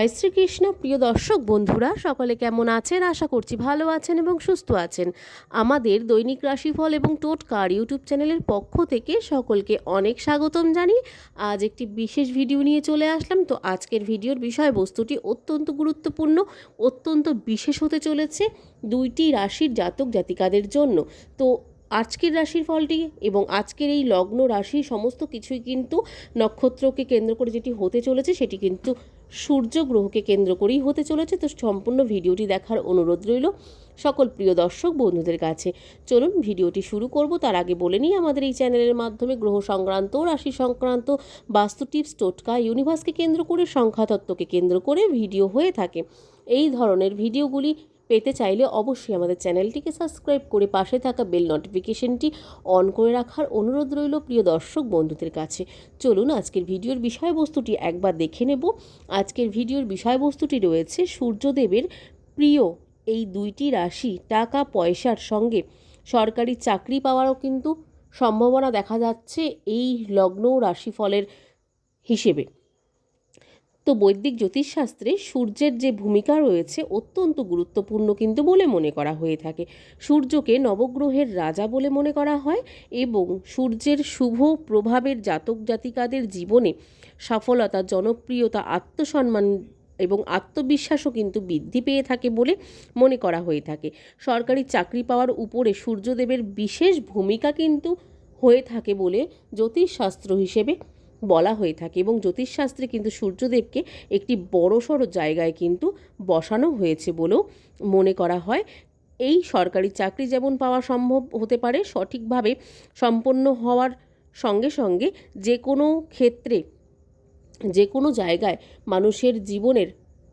জয় শ্রীকৃষ্ণ, প্রিয় দর্শক বন্ধুরা, সকলে কেমন আছেন? আশা করছি ভালো আছেন এবং সুস্থ আছেন। আমাদের দৈনিক রাশিফল এবং টোটকার ইউটিউব চ্যানেলের পক্ষ থেকে সকলকে অনেক স্বাগতম জানি। আজ একটি বিশেষ ভিডিও নিয়ে চলে আসলাম। তো আজকের ভিডিওর বিষয়বস্তুটি অত্যন্ত গুরুত্বপূর্ণ, অত্যন্ত বিশেষ হতে চলেছে দুইটি রাশির জাতক জাতিকাদের জন্য। তো আজকের রাশির ফলটি এবং আজকের এই লগ্ন রাশি সমস্ত কিছুই কিন্তু নক্ষত্রকে কেন্দ্র করে যেটি হতে চলেছে সেটি কিন্তু সূর্য গ্রহকে কেন্দ্র করেই হতে চলেছে। তো সম্পূর্ণ ভিডিওটি দেখার অনুরোধ রইল সকল প্রিয় দর্শক বন্ধুদের কাছে। চলুন, ভিডিওটি শুরু করব। তার আগে বলে নিই, আমাদের এই চ্যানেলের মাধ্যমে গ্রহ সংক্রান্ত, রাশি সংক্রান্ত, বাস্তু টিপস, টোটকা ইউনিভার্সকে কেন্দ্র করে, সংখ্যাতত্ত্বকে কেন্দ্র করে ভিডিও হয়ে থাকে। এই ধরনের ভিডিওগুলি পেতে চাইলে অবশ্যই আমাদের চ্যানেলটিকে সাবস্ক্রাইব করে পাশে থাকা বেল নোটিফিকেশনটি অন করে রাখার অনুরোধ রইল প্রিয় দর্শক বন্ধুদের কাছে। চলুন আজকের ভিডিওর বিষয়বস্তুটি একবার দেখে নেব। আজকের ভিডিওর বিষয়বস্তুটি রয়েছে সূর্যদেবের প্রিয় এই দুইটি রাশি টাকা পয়সার সঙ্গে। সরকারি চাকরি পাওয়ারও কিন্তু সম্ভাবনা দেখা যাচ্ছে এই লগ্ন রাশিফলের হিসেবে। তো বৈদিক জ্যোতিষশাস্ত্রে সূর্যের যে ভূমিকা রয়েছে অত্যন্ত গুরুত্বপূর্ণ কিন্তু বলে মনে করা হয়ে থাকে। সূর্যকে নবগ্রহের রাজা বলে মনে করা হয় এবং সূর্যের শুভ প্রভাবের জাতক জাতিকাদের জীবনে সফলতা, জনপ্রিয়তা, আত্মসম্মান এবং আত্মবিশ্বাসও কিন্তু বৃদ্ধি পেয়ে থাকে বলে মনে করা হয়ে থাকে। সরকারি চাকরি পাওয়ার উপরে সূর্যদেবের বিশেষ ভূমিকা কিন্তু হয়ে থাকে বলে জ্যোতিষশাস্ত্র হিসেবে বলা হয়ে থাকে এবং জ্যোতিষশাস্ত্রে কিন্তু সূর্যদেবকে একটি বড়সড় জায়গায় কিন্তু বসানো হয়েছে বলেও মনে করা হয়। এই সরকারি চাকরি যেমন পাওয়া সম্ভব হতে পারে, সঠিকভাবে সম্পন্ন হওয়ার সঙ্গে সঙ্গে যে কোনো ক্ষেত্রে, যে কোনো জায়গায় মানুষের জীবনের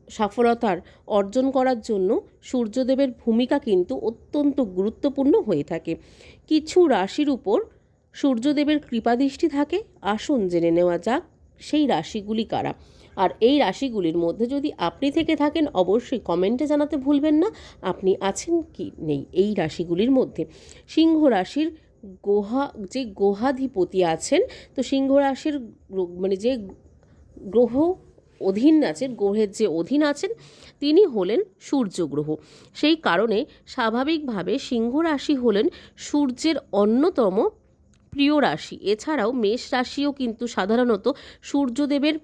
সফলতার অর্জন করার জন্য সূর্যদেবের ভূমিকা কিন্তু অত্যন্ত গুরুত্বপূর্ণ হয়ে থাকে। কিছু রাশির উপর সূর্যদেবের কৃপাদৃষ্টি থাকে, আসুন জেনে নেওয়া যাক সেই রাশিগুলি কারা। আর এই রাশিগুলির মধ্যে যদি আপনি থেকে থাকেন, অবশ্যই কমেন্টে জানাতে ভুলবেন না, আপনি আছেন কি নেই এই রাশিগুলির মধ্যে। সিংহ রাশির গোহা, যে গোহাধিপতি আছেন, তো সিংহ রাশির মানে যে গ্রহ অধীন আছেন, গ্রহের যে অধীন আছেন, তিনি হলেন সূর্য গ্রহ। সেই কারণে স্বাভাবিকভাবে সিংহ রাশি হলেন সূর্যের অন্যতম প্রিয় রাশি। এছাড়াও মেষ রাশিও কিন্তু সাধারণত সূর্যদেবের,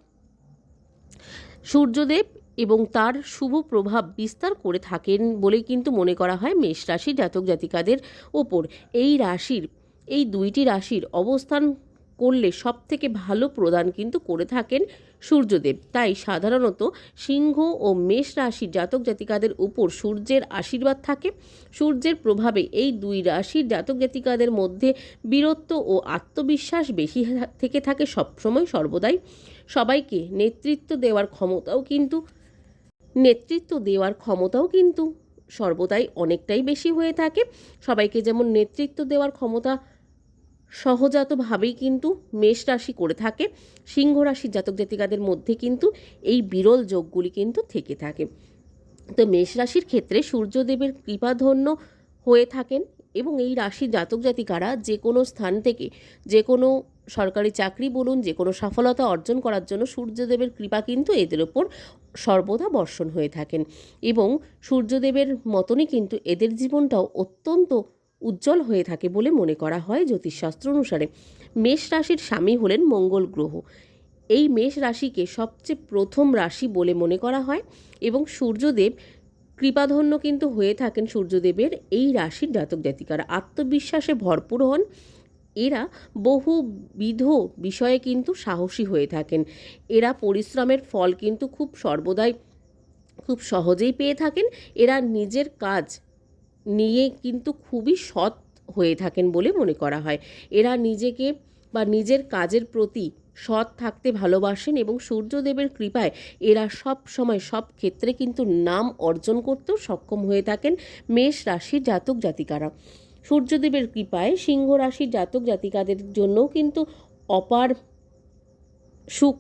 সূর্যদেব এবং তার শুভ প্রভাব বিস্তার করে থাকেন বলে কিন্তু মনে করা হয় মেষ রাশি জাতক জাতিকাদের ওপর। এই রাশির, এই দুইটি রাশির অবস্থান করলে সব থেকে ভালো প্রদান কিন্তু করে থাকেন সূর্যদেব। তাই সাধারণত সিংহ ও মেষ রাশির জাতক জাতিকাদের উপর সূর্যের আশীর্বাদ থাকে। সূর্যের প্রভাবে এই দুই রাশির জাতক জাতিকাদের মধ্যে বীরত্ব ও আত্মবিশ্বাস বেশি থেকে থাকে সবসময় সর্বদাই। সবাইকে নেতৃত্ব দেওয়ার ক্ষমতাও কিন্তু, নেতৃত্ব দেওয়ার ক্ষমতাও কিন্তু সর্বদাই অনেকটাই বেশি হয়ে থাকে। সবাইকে যেমন নেতৃত্ব দেওয়ার ক্ষমতা সহজাতভাবেই কিন্তু মেষ রাশি করে থাকে। সিংহ রাশির জাতক জাতিকাদের মধ্যে কিন্তু এই বিরল যোগগুলি কিন্তু থেকে থাকে। তো মেষ রাশির ক্ষেত্রে সূর্যদেবের কৃপাধন্য হয়ে থাকেন এবং এই রাশির জাতক জাতিকারা যে কোনো স্থান থেকে, যে কোনো সরকারি চাকরি বলুন, যে কোনো সফলতা অর্জন করার জন্য সূর্যদেবের কৃপা কিন্তু এদের ওপর সর্বদা বর্ষণ হয়ে থাকেন। এবং সূর্যদেবের মতনই কিন্তু এদের জীবনটাও অত্যন্ত উজ্জ্বল হয়ে থাকে বলে মনে করা হয় জ্যোতিষশাস্ত্র অনুসারে। মেষ রাশির স্বামী হলেন মঙ্গল গ্রহ। এই মেষ রাশিকে সবচেয়ে প্রথম রাশি বলে মনে করা হয় এবং সূর্যদেব কৃপাধন্য কিন্তু হয়ে থাকেন সূর্যদেবের এই রাশির জাতক জাতিকারা। আত্মবিশ্বাসে ভরপুর হন। এরা বহুবিধ বিষয়ে কিন্তু সাহসী হয়ে থাকেন। এরা পরিশ্রমের ফল কিন্তু খুব সর্বদাই খুব সহজেই পেয়ে থাকেন। এরা নিজের কাজ নিয়ে কিন্তু খুবই সৎ হয়ে থাকেন বলে মনে করা হয়। এরা নিজেকে বা নিজের কাজের প্রতি সৎ থাকতে ভালোবাসেন এবং সূর্যদেবের কৃপায় এরা সব সময় সব ক্ষেত্রে কিন্তু নাম অর্জন করতেও সক্ষম হয়ে থাকেন মেষ রাশির জাতক জাতিকারা। সূর্যদেবের কৃপায় সিংহ রাশির জাতক জাতিকাদের জন্যও কিন্তু অপার সুখ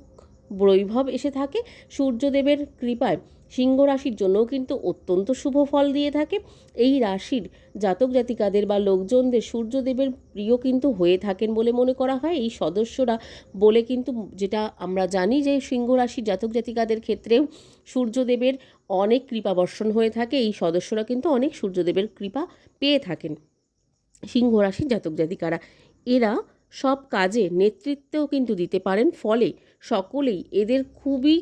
বৈভব এসে থাকে। সূর্যদেবের কৃপায় সিংহ রাশির জন্যও কিন্তু অত্যন্ত শুভ ফল দিয়ে থাকে। এই রাশির জাতক জাতিকাদের বা লোকজনদের সূর্যদেবের প্রিয় কিন্তু হয়ে থাকেন বলে মনে করা হয়। এই সদস্যরা বলে কিন্তু যেটা আমরা জানি যে সিংহ রাশির জাতক জাতিকাদের ক্ষেত্রেও সূর্যদেবের অনেক কৃপা বর্ষণ হয়ে থাকে। এই সদস্যরা কিন্তু অনেক সূর্যদেবের কৃপা পেয়ে থাকেন সিংহ রাশির জাতক জাতিকারা। এরা সব কাজে নেতৃত্বও কিন্তু দিতে পারেন, ফলে সকলেই এদের খুবই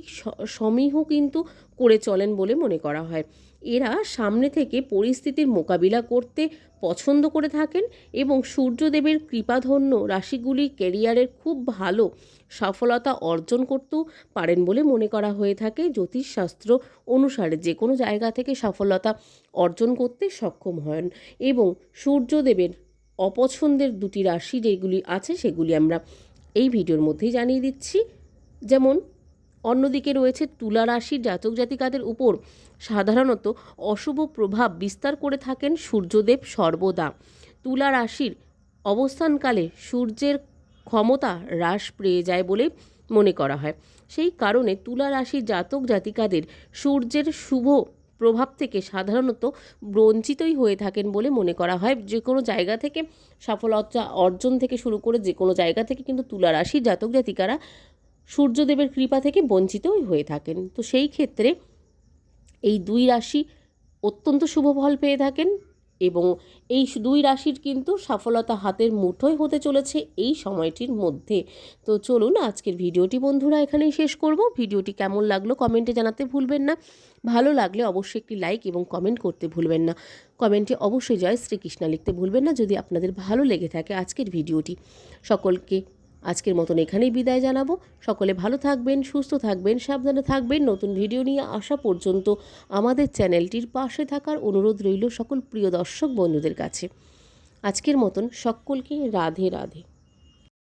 সমীহ কিন্তু করে চলেন বলে মনে করা হয়। এরা সামনে থেকে পরিস্থিতির মোকাবিলা করতে পছন্দ করে থাকেন এবং সূর্যদেবের কৃপাধন্য রাশিগুলি ক্যারিয়ারের খুব ভালো সফলতা অর্জন করতেও পারেন বলে মনে করা হয়ে থাকে। জ্যোতিষশাস্ত্র অনুসারে যে কোনো জায়গা থেকে সফলতা অর্জন করতে সক্ষম হন এবং সূর্যদেবের অপছন্দের দুটি রাশি যেগুলি আছে সেগুলি আমরা এই ভিডিওর মধ্যেই জানিয়ে দিচ্ছি। যেমন, অন্যদিকে রয়েছে তুলা রাশির জাতক জাতিকাদের উপর সাধারণত অশুভ প্রভাব বিস্তার করে থাকেন সূর্যদেব সর্বদা। তুলা রাশির অবস্থানকালে সূর্যের ক্ষমতা হ্রাস পেয়ে যায় বলে মনে করা হয়। সেই কারণে তুলা রাশির জাতক জাতিকাদের সূর্যের শুভ প্রভাব থেকে সাধারণত বঞ্চিতই হয়ে থাকেন বলে মনে করা হয়। যে কোনো জায়গা থেকে সফলতা অর্জন থেকে শুরু করে যে কোনো জায়গা থেকে কিন্তু তুলা রাশির জাতক জাতিকারা সূর্যদেবের কৃপা থেকে বঞ্চিতই হয়ে থাকেন। তো সেই ক্ষেত্রে এই দুই রাশি অত্যন্ত শুভ ফল পেয়ে থাকেন। এবং এই দুই রাশির কিন্তু সফলতা হাতের মুঠোয় হতে চলেছে এই সময়টির মধ্যে। তো চলুন আজকের ভিডিওটি বন্ধুরা এখানেই শেষ করব। ভিডিওটি কেমন লাগল কমেন্টে জানাতে ভুলবেন না। ভালো লাগলে অবশ্যই একটি লাইক এবং কমেন্ট করতে ভুলবেন না। কমেন্টে অবশ্যই জয় শ্রীকৃষ্ণ লিখতে ভুলবেন না যদি আপনাদের ভালো লেগে থাকে আজকের ভিডিওটি। সকলকে আজকের মতন এখানেই বিদায় জানাব। সকলে ভালো থাকবেন, সুস্থ থাকবেন, সাবধানে থাকবেন। নতুন ভিডিও নিয়ে আসা পর্যন্ত আমাদের চ্যানেলটির পাশে থাকার অনুরোধ রইল সকল প্রিয় দর্শক বন্ধুদের কাছে। আজকের মতন সকলকে রাধে রাধে।